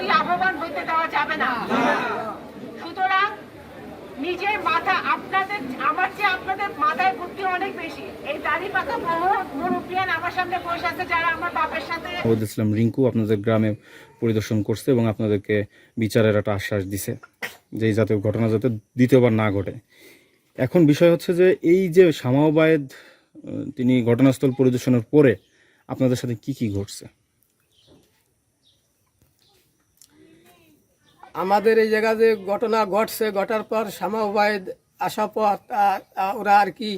আমাদের লাভবান হতে দেওয়া যাবে না। সুতরাং নিজের মাথা আপনাদের, আমার আপনাদের মাথায় বুদ্ধি অনেক বেশি। এই দাড়ি মুরব্বিয়ান আমার সামনে বসে আছে যারা আমার বাপের সাথে ইসলাম রিঙ্কু আপনাদের গ্রামে পরিদর্শন করছে এবং আপনাদেরকে বিচারের একটা আশ্বাস দিছে যে এই জাতীয় ঘটনা যাতে দ্বিতীয়বার না ঘটে। এখন বিষয় হচ্ছে যে এই যে শামাওবায়েদ তিনি ঘটনাস্থল পরিদর্শনের পরে আপনাদের সাথে কি কি ঘটছে? আমাদের এই জায়গা যে ঘটনা ঘটছে, ঘটার পর শ্যামা উবায়দ আসার পর ওরা আর কি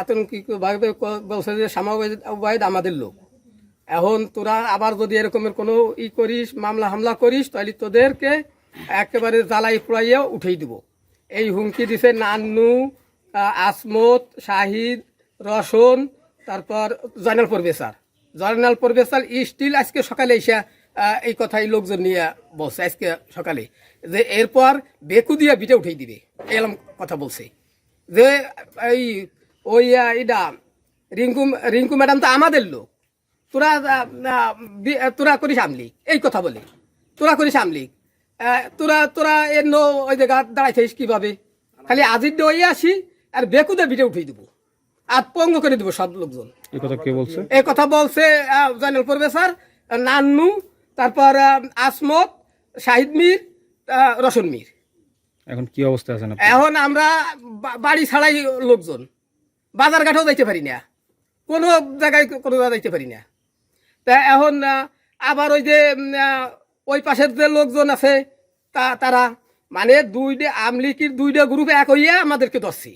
আতঙ্কিকভাবে বলছে যে শ্যামা আমাদের লোক। এখন তোরা আবার যদি এরকমের কোনো ই করিস, মামলা হামলা করিস, তাহলে তোদেরকে একেবারে জ্বালাই পুড়াইয়া উঠেই দিব। এই হুমকি দিছে নান্নু আসমত, শাহিদ রসন তারপর জয়নাল প্রবেশার জয়নাল প্রবেশার স্টিল আজকে সকালে এসে এই কথাই লোকজন নিয়ে বলছে আজকে সকালে। যে এরপর বেকু দিয়ে বিটে উঠেই দিবে এরকম কথা বলছে। যে এই ওই এটা রিঙ্কু রিঙ্কু ম্যাডাম তো আমাদের লোক। তোরা তোরা করিস আমলি এই কথা বলে। তোরা করিস আমলি। তোরা তোরা এর নো ওই জায়গা দাঁড়াইছিস কীভাবে? খালি আজির ওই আসি আর বেকুদে বিটে উঠিয়ে দিব। আর পঙ্গ করে দিব সব লোকজন। এই কথা কে বলছে? এই কথা বলছে জয়নাল প্রফেসর নান্নু তারপর আসমত শাহিদ মির রসন মির। এখন কি অবস্থা আছেন এখন আমরা বাড়ি ছাড়াই লোকজন। বাজার ঘাটেও যাইতে পারি না। কোনো জায়গায় কোনো জায়গায় যাইতে পারি না। তা এখন আবার ওই যে ওই পাশের যে লোকজন আছে তা তারা মানে দুইটা আমলিকির দুইটা গ্রুপ এক হইয়া আমাদেরকে ধরছি।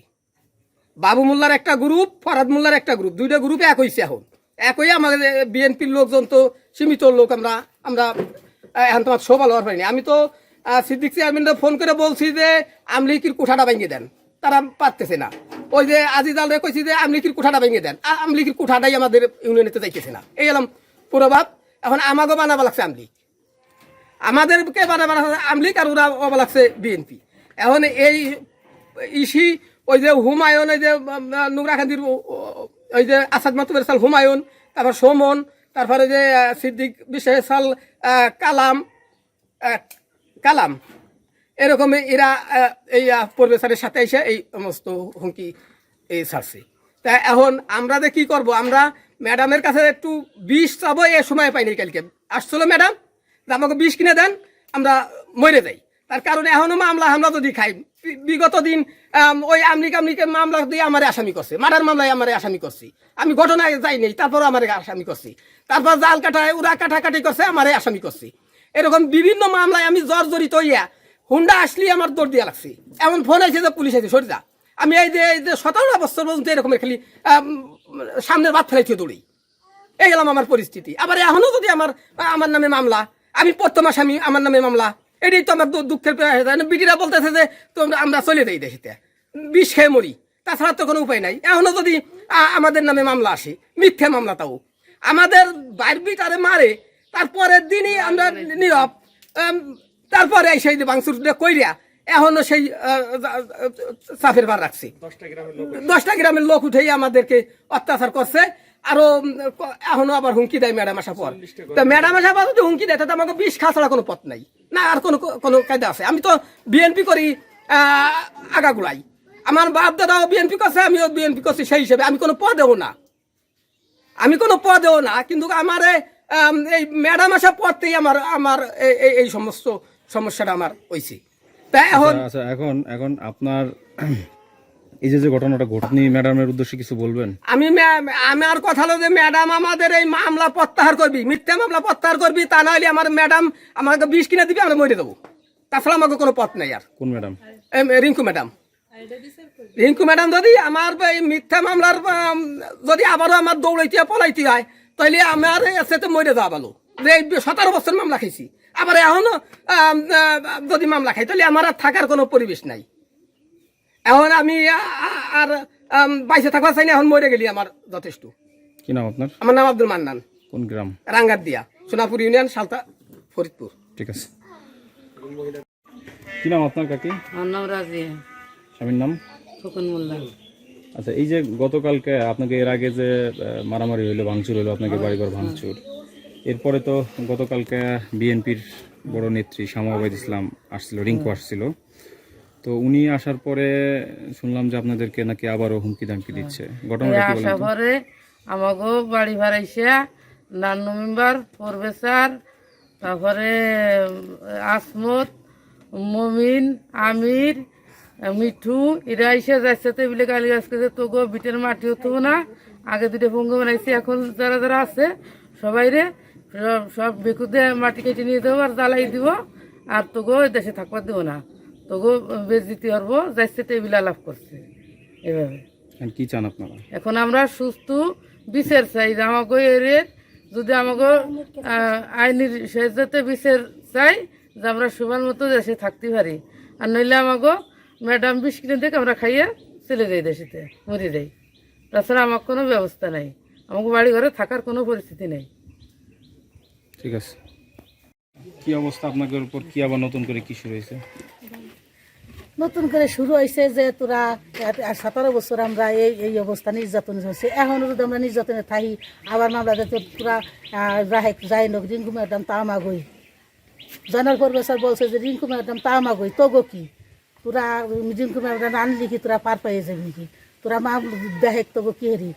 বাবু মোল্লার একটা গ্রুপ ফরাদ মোল্লার একটা গ্রুপ দুইটা গ্রুপে এক হইছে এখন। এক হইয়া আমাদের বিএনপির লোকজন তো সীমিত লোক আমরা আমরা এখন তোমার শোভা লওয়ার পারিনি। আমি তো সিদ্দিক চেয়ারম্যানরা ফোন করে বলছি যে, আমলিকির কুঠাটা ভেঙে দেন। তারা পারতেছে না। ওই যে আজিজ আলরে কইছি যে, আমলিকির কুঠাটা ভেঙে দেন। আমলিকির কুঠাটাই আমাদের ইউনিয়নেতে যাইতেছে না। এই এলাম পুরোভাব। এখন আমাকেও বানাবা লাগছে আমলিক আমাদেরকে বানাবা লাগছে আমলিক আর ওরা বাবা লাগছে বিএনপি। এখন এই ইসি, ওই যে হুমায়ুন, ওই যে নুগরাখান্দির ওই যে আসাদ মাতুবের সাল হুমায়ুন, তারপর সোমন তারপরে যে সিদ্দিক বিশ্বাস সাল কালাম কালাম। এরকম এরা এই পরিবেশের সাথে এসে এই সমস্ত হুমকি এই ছাড়ছে। তা এখন আমরা যে কী করব? আমরা ম্যাডামের কাছে একটু বিষ চাবো, এ সময় পাইনি কালকে। আসছিল ম্যাডাম আমাকে বিষ কিনে দেন, আমরা মরে যাই। তার কারণে এখনও মামলা হামলা যদি খাই বিগত দিন ওই আমলিক আমলিকে মামলা দিয়ে আমার আসামি করছে, মার্ডার মামলায় আমার আসামি করছি। আমি ঘটনায় যাইনি তারপর আমার আসামি করছি। তারপর জাল কাটায়, উড়া কাটাকাটি করছে, আমার আসামি করছি। এরকম বিভিন্ন মামলায় আমি জর জড়িত হইয়া, হুন্ডা আসলি আমার দৌড় দিয়া লাগছে। এমন ফোন আছে যে পুলিশ আছে সরিদা আমি এই যে এই যে সতেরো বছর পর্যন্ত এরকমের খালি সামনের বাদ ফেলাইতে দৌড়ি। এই গেলাম আমার পরিস্থিতি। আবার এখনও যদি আমার আমার নামে মামলা, আমি প্রথম আসামি, আমার নামে মামলা এটাই তো আমার দুঃখের। বিটিরা বলতেছে যে তোমরা আমরা চলে যাই দেখিতে বিষ খেয়ে মরি। তাছাড়া তো কোনো উপায় নাই। এখনও যদি আমাদের নামে মামলা আসে মিথ্যে মামলা তাও। আমাদের বাইর বিটারে মারে তারপরের দিনই আমরা নীরব। তারপরে এই সেই বাংসুর কইরিয়া এখনও সেই চাপের বার রাখছি। দশটা গ্রামের লোক উঠেই আমাদেরকে অত্যাচার করছে। আরও এখনও আবার হুমকি দেয় ম্যাডাম আসার পর। তা ম্যাডাম আসার পর যদি হুমকি দেয় তাতে আমাকে বিষ খাওয়া ছাড়া কোনো পথ নাই। না আর কোনো কোনো কায়দা আছে। আমি তো বিএনপি করি আহ, আগাগুলাই আমার বাপ দাদাও বিএনপি করছে আমিও বিএনপি করছি সেই হিসেবে। আমি কোনো পদেও না। আমি কোনো পদেও না কিন্তু আমার এই ম্যাডাম আসার পরতেই আমার আমার এই- সমস্ত সমস্যাটা আমার হয়েছে তা এখন আচ্ছা এখন এখন আপনার এই যে যে ঘটনাটা ঘটনি ম্যাডামের উদ্দেশ্যে কিছু বলবেন? আমি ম্যা- আমার কথা হলো যে ম্যাডাম আমাদের এই মামলা প্রত্যাহার করবি মিথ্যা মামলা প্রত্যাহার করবি তা নাহলে আমার ম্যাডাম আমাকে বিষ কিনে দিবি আমরা মরে দেবো। তাছাড়া আমাকে কোনো পথ নাই আর। কোন madam? Rinku madam. Rinku madam যদি আমার এই মিথ্যা মামলার যদি আবারও আমার দৌড়াইতে পলাইতে হয় তাহলে আমার সাথে মরে যাওয়া ভালো। যে সতেরো বছর মামলা খাইছি। আবার এখনও আম, যদি মামলা খাই তাহলে আমার আর থাকার কোনো পরিবেশ নাই। এখন আমি আর বাইসে থাকবা চাই না এখন মরে গেলি আমার যথেষ্ট। কি নাম আপনার? আমার নাম আব্দুল মান্নান। কোন গ্রাম? রাঙ্গার দিয়া সোনাপুর ইউনিয়ন সালতা ফরিদপুর। ঠিক আছে। কি নাম আপনার কাকি? আমার নাম রাজিয়া। স্বামীর নাম? ফুকন মোল্লা। আচ্ছা এই যে গতকালকে আপনাকে এর আগে যে মারামারি হইল ভাঙচুর হইল আপনাকে বাড়িঘর ভাঙচুর। এরপরে তো গতকালকে বিএনপির বড় নেত্রী শামা ওবায়দ ইসলাম আসছিল রিঙ্কু আসছিল। তো উনি আসার পরে শুনলাম যে আপনাদেরকে নাকি আবারও হুমকি দামকি দিচ্ছে। ঘটনাটা কি বলেন আসা পরে আমাগো বাড়ি ভাড়াইছে নান্ন মেম্বার প্রফেসর তারপরে আসমত মমিন আমির মিঠু এরা এসে যাচ্ছে তো এগুলো গালি গাছ করছে। তো গো বিটের মাটি হতো না আগে দুটো পঙ্গু বানাইছি এখন যারা যারা আছে সবাই রে সব সব বেকুদে মাটি কেটে নিয়ে দেবো আর জ্বালাই দিব আর তোগো দেশে থাকবার দেবো না। তোগো বেচ দিতে পারব যাচ্ছে তো এগুলো লাভ করছে। এভাবে। কি চান আপনারা? এখন আমরা সুস্থ বিচার চাই আমাকে এর যদি আমাকে আইনের সাহায্যতে বিচার চাই যে আমরা সবার মতো দেশে থাকতে পারি। আর নইলে আমাকে ম্যাডাম বিষ কিনে দেখে আমরা খাইয়ে চলে যাই দেশেতে মরে যাই। তাছাড়া আমার কোনো ব্যবস্থা নাই। আমাকে বাড়ি ঘরে থাকার কোনো পরিস্থিতি নেই। ঠিক আছে। কি অবস্থা আপনাদের উপর? কি আবার নতুন করে কি শুরু হয়েছে? নতুন করে শুরু হয়েছে যে তোরা সতেরো বছর আমরা এই এই অবস্থা নির্যাতন হয়েছে এখনও যদি আমরা নির্যাতনে থাকি, আবার মামলা দিতে তোরা রাহে যাই নোক রিঙ্কু ম্যাডাম তা আমাগই। জানার প্রফেসর বলছে যে রিঙ্কু ম্যাডাম তা আমাগই তো গো কি? তোরা রিঙ্কু ম্যাডাম আনলি কি, তোরা পার পাইয়ে যাবি কি? তোরা মা দেখ তো গো কি হেরি?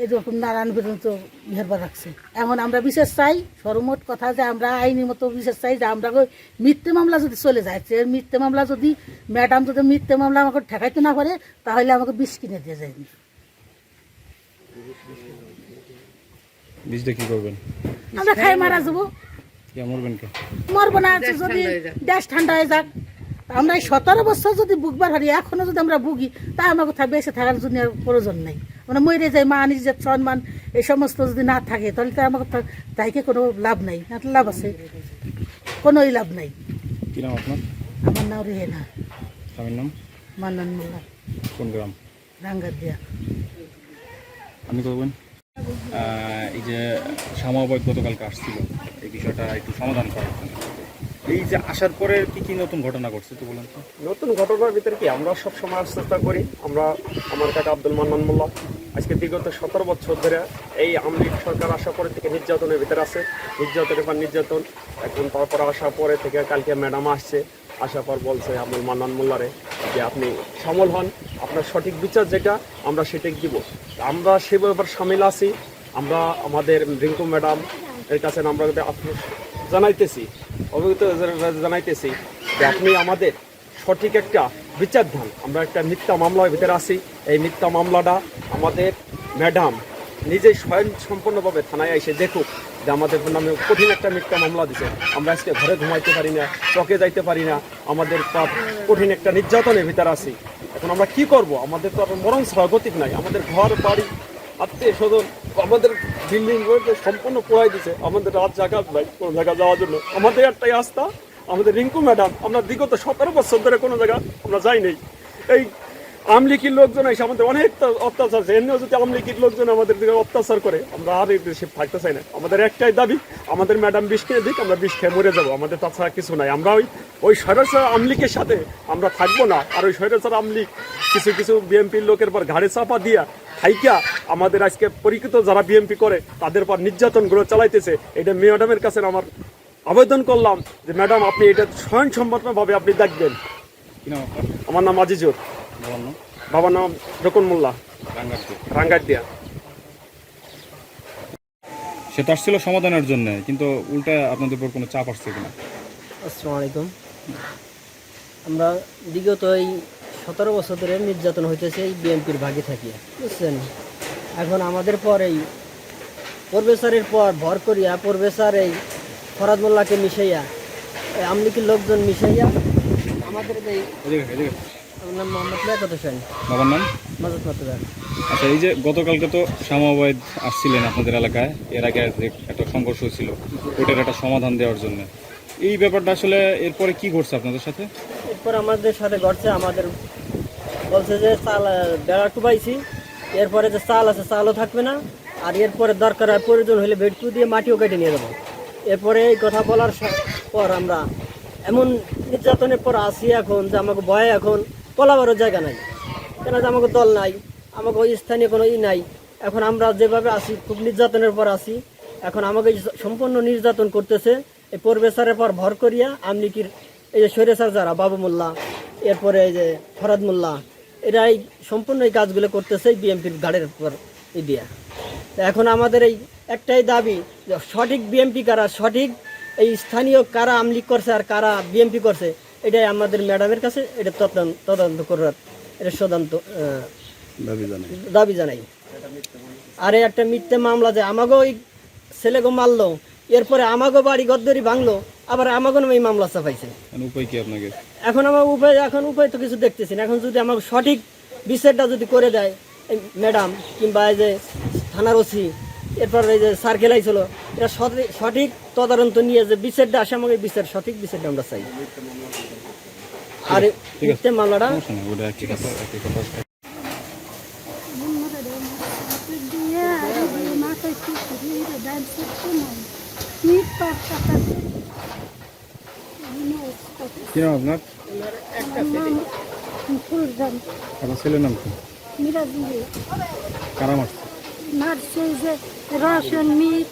এইরকম নারায়ণ পর্যন্ত হেরবার রাখছে। এখন আমরা বিশেষ চাই সর্বমোট কথা যে আমরা আইনি মতো বিশেষ চাই যে আমরা মিথ্যে মামলা যদি চলে যায় সে মিথ্যে মামলা যদি ম্যাডাম যদি মিথ্যে মামলা আমাকে ঠেকাইতে না পারে তাহলে আমাকে বিষ কিনে দিয়ে যায়। কি করবেন? আমরা খাই মারা যাব। মরবেন মরবো না যদি দেশ ঠান্ডা হয়ে যাক। আমরা এই সতেরো বছর যদি বুকবার হারি এখনও যদি আমরা ভুগি তা আমার কোথাও বেঁচে থাকার জন্য আর প্রয়োজন নেই। আমরা মরে যাই মান ইজ্জত সম্মান এই সমস্ত যদি না থাকে তাহলে তো আমার তাইকে কোনো লাভ নাই। লাভ আছে কোনোই লাভ নাই। কি নাম আপনার? আমার নাম রেহেনা। স্বামীর নাম? মান্নান মোল্লা। কোন গ্রাম? আপনি এই যে সামাবাদ গতকালকে আসছিল এই বিষয়টা একটু সমাধান করার জন্য। এই যে আসার পরে কি কি নতুন ঘটনা ঘটছে তো বলেন নতুন ঘটনার ভিতরে কি আমরা সব সময় চেষ্টা করি, আমরা আমার কাকা আব্দুল মান্নান মোল্লা, আজকে বিগত সতেরো বছর ধরে এই আমলিক সরকার আসার পরে থেকে নির্যাতনের ভিতরে আছে, নির্যাতনের পর নির্যাতন, এখন তারপর আসার পরে থেকে কালকে ম্যাডাম আসছে, আসার পর বলছে আব্দুল মান্নান মোল্লারে যে আপনি সমল হন, আপনার সঠিক বিচার যেটা, আমরা সেটাই দিব। আমরা সে ব্যাপার সামিল আছি, আমরা আমাদের রিঙ্কু ম্যাডাম এর কাছে আমরা আফসোস জানাইতেছি অবগত জানাইতেছি যে আপনি আমাদের সঠিক একটা বিচার ধান আমরা একটা মিথ্যা মামলার ভিতরে আছি। এই মিথ্যা মামলাটা আমাদের ম্যাডাম নিজেই স্বয়ং সম্পূর্ণভাবে থানায় এসে দেখুক যে আমাদের নামে কঠিন একটা মিথ্যা মামলা দিছে। আমরা আজকে ঘরে ঘুমাইতে পারি না, চকে যাইতে পারি না। আমাদের পা- কঠিন একটা নির্যাতনের ভিতরে আছি। এখন আমরা কি করব? আমাদের তো আর মরণ স্বাগতিক নাই। আমাদের ঘর, বাড়ি আত্মীয় স্বজন, আমাদের বিল্ডিং রয়েছে, সম্পূর্ণ পোড়াই দিছে। আমাদের রাত জায়গা নাই কোনো জায়গা যাওয়ার জন্য। আমাদের একটাই আস্থা আমাদের রিঙ্কু ম্যাডাম, আমরা বিগত সতেরো বছর ধরে কোনো জায়গা আমরা যাই নেই। এই আমলিকির লোকজন এসে আমাদের অনেক অত্যাচার আছে। এমনিও যদি আমলিকির লোকজন আমাদের দিকে অত্যাচার করে আমরা আর এই দেশে থাকতে চাই না। আমাদের একটাই দাবি আমাদের ম্যাডাম বিষ খেয়ে দিক আমরা বিষ খেয়ে মরে যাব। আমাদের তাছাড়া কিছু নাই। আমরা ওই ওই স্বৈরাচার আমলিকের সাথে আমরা থাকব না। আর ওই স্বৈরাচার আমলিক কিছু কিছু বিএমপির লোকের পর ঘাড়ে চাপা দিয়া থাইকা আমাদের আজকে পরিচিত যারা বিএমপি করে তাদের পর নির্যাতনগুলো চালাইতেছে। এটা ম্যাডামের কাছে আমার আবেদন করলাম যে ম্যাডাম আপনি এটা স্বয়ংসম্পন্নভাবে আপনি দেখবেন। আমার নাম আজিজুর। বাবার নাম রকন মোল্লা। রাঙ্গারপুর রাঙ্গার সে তো আসছিল সমাধানের জন্য কিন্তু উল্টা আপনাদের উপর কোনো চাপ আসছে কিনা? আসসালামু আলাইকুম। আমরা বিগত এই সতেরো বছর ধরে নির্যাতন হইতেছে এই বিএনপির ভাগে থাকি বুঝছেন? এখন আমাদের পর এই প্রফেসরের পর ভর করিয়া প্রফেসর এই ফরাদ মোল্লাকে মিশাইয়া এই আমলিকির লোকজন মিশাইয়া আমাদের এই নাম মোহাম্মদ লিয়াকত হোসেন। বাবার নাম? মাজত মাতুদার আচ্ছা এই যে গতকালকে তো সামাবাদ আসছিলেন আপনাদের এলাকায় এর আগে যে একটা সংঘর্ষ হয়েছিল ওটার একটা সমাধান দেওয়ার জন্য। এই ব্যাপারটা আসলে এরপরে কি ঘটছে আপনাদের সাথে? এরপর আমাদের সাথে ঘটছে আমাদের বলছে যে চাল বেড়া টুবাইছি। এরপরে যে চাল আছে চালও থাকবে না। আর এরপরে দরকার হয় প্রয়োজন হলে বেডকু দিয়ে মাটিও কেটে নিয়ে যাব। এরপরে এই কথা বলার পর আমরা এমন নির্যাতনের পর আসি এখন যে আমাকে ভয়ে এখন পলাবারও জায়গা নাই। কেন আমাকে দল নাই, আমাকে ওই স্থানীয় কোনো ই নাই। এখন আমরা যেভাবে আসি খুব নির্যাতনের পর আসি এখন আমাকে সম্পূর্ণ নির্যাতন করতেছে, এই প্রফেসরের পর ভর করিয়া আমলিকির এই যে সৈরেসার যারা, বাবু মোল্লা, এরপরে এই যে ফরাদ মোল্লা এরা এই সম্পূর্ণ এই কাজগুলো করতেছে বিএমপির গাড়ির উপর এই দিয়া। এখন আমাদের এই একটাই দাবি সঠিক বিএমপি কারা, সঠিক এই স্থানীয় কারা আমলিক করছে আর কারা বিএমপি করছে এটাই আমাদের ম্যাডামের কাছে এটা তদন্ত তদন্ত করার এটা তদন্ত আহ, দাবি জানাই। আরে একটা মিথ্যে মামলা যে আমাকেও ওই ছেলেকে মারলো এরপরে আমাকেও বাড়ি গদ্দরি ভাঙলো আবার আমাকেও এই মামলা চাপাইছে। উপায় কি আপনাকে? এখন আমার উপায় এখন উপায় তো কিছু দেখতেছি না। এখন যদি আমাকে সঠিক বিচারটা যদি করে দেয় এই ম্যাডাম কিংবা এই যে থানার ওসি এরপর এই যে সার্কেল আইছিল এটা সঠিক সঠিক তদারন্ত নিয়ে যে বিচারটা আসে আমাকে বিচার সঠিক বিচারটা আমরা চাই। আর মামলাটা কি নাম আপনার? আপনার ছেলের নাম কি? কারা মারছে? মারছে যে রসন মিট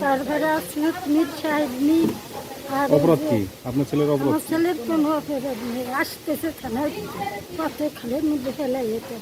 তারপরে আসলত মিট সাহেব মিট আর অপরাধ কি? আপনার ছেলের অপরাধ আমার ছেলের কোনো অপরাধ নেই। আসতেছে থানায় পথে খালের মধ্যে ফেলাই এটা